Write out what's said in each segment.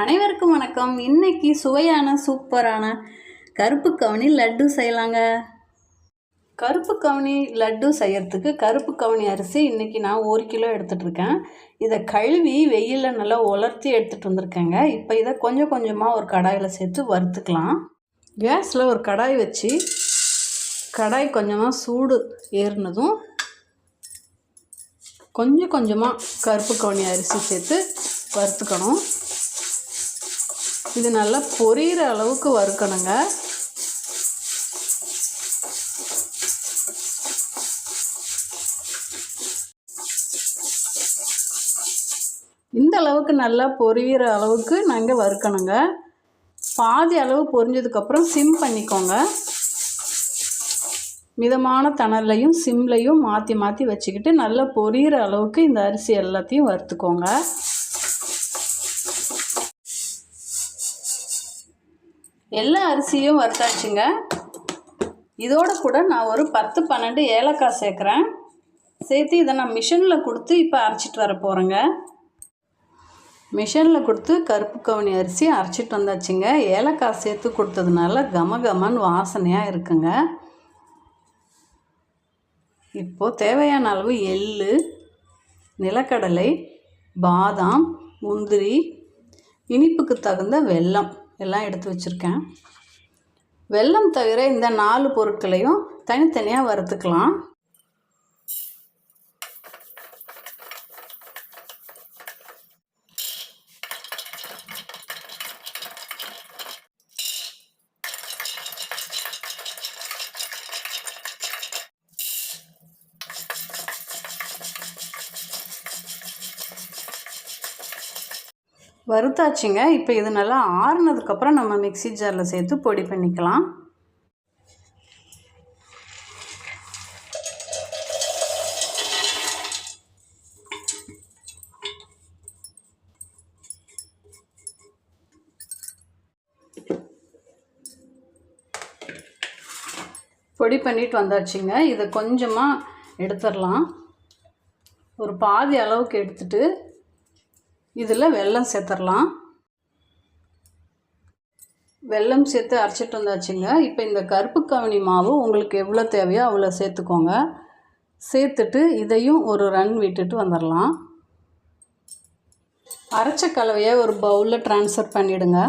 அனைவருக்கும் வணக்கம். இன்னைக்கு சுவையான சூப்பரான கருப்பு கவுனி லட்டு செய்யலாங்க. கருப்பு கவுனி லட்டு செய்யறதுக்கு கருப்பு கவுனி அரிசி இன்னைக்கு நான் ஒரு கிலோ எடுத்துகிட்டு இருக்கேன் இதை கழுவி வெயிலில் நல்லா உலர்த்தி எடுத்துகிட்டு வந்திருக்கேங்க. இப்போ இதை கொஞ்சம் கொஞ்சமாக ஒரு கடாயில் சேர்த்து வறுத்துக்கலாம். கேஸில் ஒரு கடாய் வச்சு கடாய் கொஞ்சமாக சூடு ஏறினதும் கொஞ்சம் கொஞ்சமாக கருப்பு கவுனி அரிசி சேர்த்து வறுத்துக்கணும். இது நல்லா பொரியிற அளவுக்கு வறுக்கணுங்க. இந்த அளவுக்கு நல்லா பொரியிற அளவுக்கு நாங்கள் வறுக்கணுங்க. பாதி அளவு பொரிஞ்சதுக்கப்புறம் சிம் பண்ணிக்கோங்க. மிதமான தணல்லையும் சிம்லையும் மாற்றி மாற்றி வச்சுக்கிட்டு நல்லா பொரியிற அளவுக்கு இந்த அரிசி எல்லாத்தையும் வறுத்துக்கோங்க. எல்லா அரிசியும் வறுத்தாச்சுங்க. இதோட கூட நான் ஒரு பத்து பன்னெண்டு ஏலக்காய் சேர்க்குறேன். சேர்த்து இதை நான் மிஷினில் கொடுத்து இப்போ அரைச்சிட்டு வர போகிறேங்க மிஷினில் கொடுத்து கருப்பு கவுனி அரிசி அரைச்சிட்டு வந்தாச்சுங்க. ஏலக்காய் சேர்த்து கொடுத்ததுனால கம கமன்னு வாசனையாக இருக்குங்க. இப்போது தேவையான அளவு எள் நிலக்கடலை பாதாம் முந்திரி இனிப்புக்கு தகுந்த வெல்லம். எல்லாம் எடுத்து வச்சுருக்கேன். வெல்லம் தவிர இந்த நாலு பொருட்களையும் தனித்தனியாக வறுத்துக்கலாம். வறுத்தாச்சுங்க. இப்போ இது நல்லா ஆறுனதுக்கப்புறம் நம்ம மிக்ஸி ஜாரில் சேர்த்து பொடி பண்ணிக்கலாம். பொடி பண்ணிட்டு வந்தாச்சுங்க. இதை கொஞ்சமாக எடுத்துடலாம். ஒரு பாதி அளவுக்கு எடுத்துட்டு இதில் வெல்லம் சேர்த்துடலாம் வெல்லம் சேர்த்து அரைச்சிட்டு வந்தாச்சுங்க. இப்போ இந்த கருப்பு கவனி மாவு உங்களுக்கு எவ்வளோ தேவையோ அவ்வளோ சேர்த்துக்கோங்க. சேர்த்துட்டு இதையும் ஒரு ரன் விட்டுட்டு வந்துடலாம் அரைச்ச கலவையை ஒரு பவுலில் ட்ரான்ஸ்ஃபர் பண்ணிவிடுங்க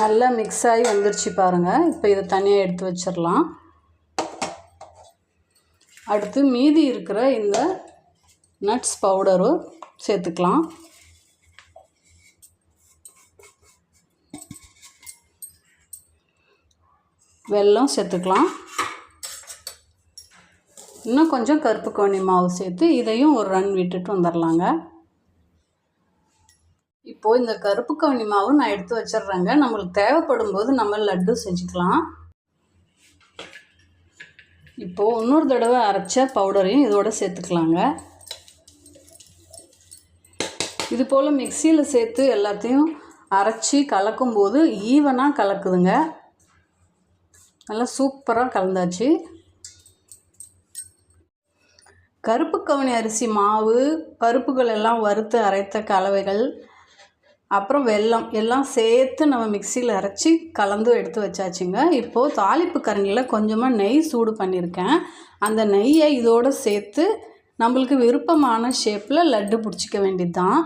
நல்லா மிக்ஸ் ஆகி வந்துருச்சு பாருங்கள் இப்போ இதை தனியாக எடுத்து வச்சிடலாம் அடுத்து மீதி இருக்கிற இந்த நட்ஸ் பவுடரும் சேர்த்துக்கலாம். வெல்லம் சேர்த்துக்கலாம். இன்னும் கொஞ்சம் கருப்பு கோணி மாவு சேர்த்து இதையும் ஒரு ரன் விட்டுட்டு வந்துடலாங்க இப்போது இந்த கருப்பு கவுனி மாவு நான் எடுத்து வச்சிடுறேங்க. நம்மளுக்கு தேவைப்படும் போது நம்ம லட்டு செஞ்சுக்கலாம். இப்போது இன்னொரு தடவை அரைச்ச பவுடரையும் இதோட சேர்த்துக்கலாங்க. இது போல் மிக்சியில் சேர்த்து எல்லாத்தையும் அரைச்சி கலக்கும்போது ஈவனாக கலக்குதுங்க. நல்லா சூப்பராக கலந்தாச்சு. கருப்பு கவுனி அரிசி மாவு பருப்புகள் எல்லாம் வறுத்து அரைத்த கலவைகள் அப்புறம் வெல்லம் எல்லாம் சேர்த்து நம்ம மிக்சியில் அரைச்சி கலந்து எடுத்து வச்சாச்சுங்க. இப்போது தாளிப்பு கரண்டியில் கொஞ்சமாக நெய் சூடு பண்ணியிருக்கேன். அந்த நெய்யை இதோடு சேர்த்து நம்மளுக்கு விருப்பமான ஷேப்பில் லட்டு பிடிச்சிக்க வேண்டியது தான்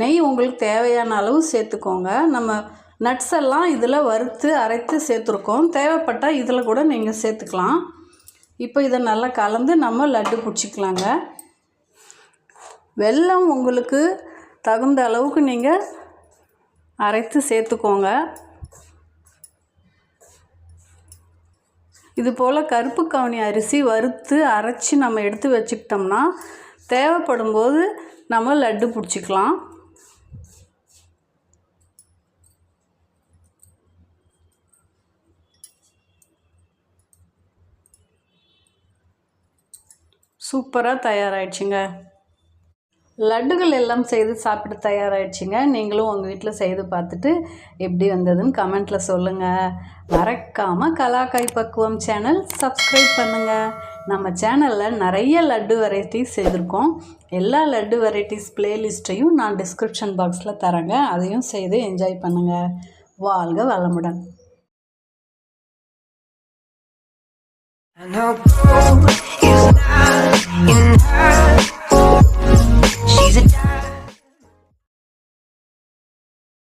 நெய் உங்களுக்கு தேவையான அளவு சேர்த்துக்கோங்க. நம்ம நட்ஸ் எல்லாம் இதில் வறுத்து அரைத்து சேர்த்துருக்கோம். தேவைப்பட்டால் இதில் கூட நீங்கள் சேர்த்துக்கலாம். இப்போ இதை நல்லா கலந்து நம்ம லட்டு பிடிச்சிக்கலாங்க. வெல்லம் உங்களுக்கு தகுந்த அளவுக்கு நீங்கள் அரைத்து சேர்த்துக்கோங்க. இது போல் கருப்பு கவுனி அரிசி வறுத்து அரைச்சி நம்ம எடுத்து வச்சுக்கிட்டோம்னா தேவைப்படும் போது நம்ம லட்டு பிடிச்சிக்கலாம். சூப்பராக தயாராகிடுச்சுங்க லட்டுகள் எல்லாம் செய்து சாப்பிட்டு தயாராகிடுச்சிங்க நீங்களும் உங்கள் வீட்டில் செய்து பார்த்துட்டு எப்படி வந்ததுன்னு கமெண்ட்டில் சொல்லுங்கள் மறக்காமல் கலாக்காய் பக்குவம் சேனல் சப்ஸ்கிரைப் பண்ணுங்கள் நம்ம சேனலில் நிறைய லட்டு வெரைட்டிஸ் செய்திருக்கோம். எல்லா லட்டு வெரைட்டிஸ் பிளேலிஸ்ட்டையும் நான் டிஸ்கிரிப்ஷன் பாக்ஸில் தரேங்க. அதையும் செய்து என்ஜாய் பண்ணுங்கள் வாழ்க வளமுடன்.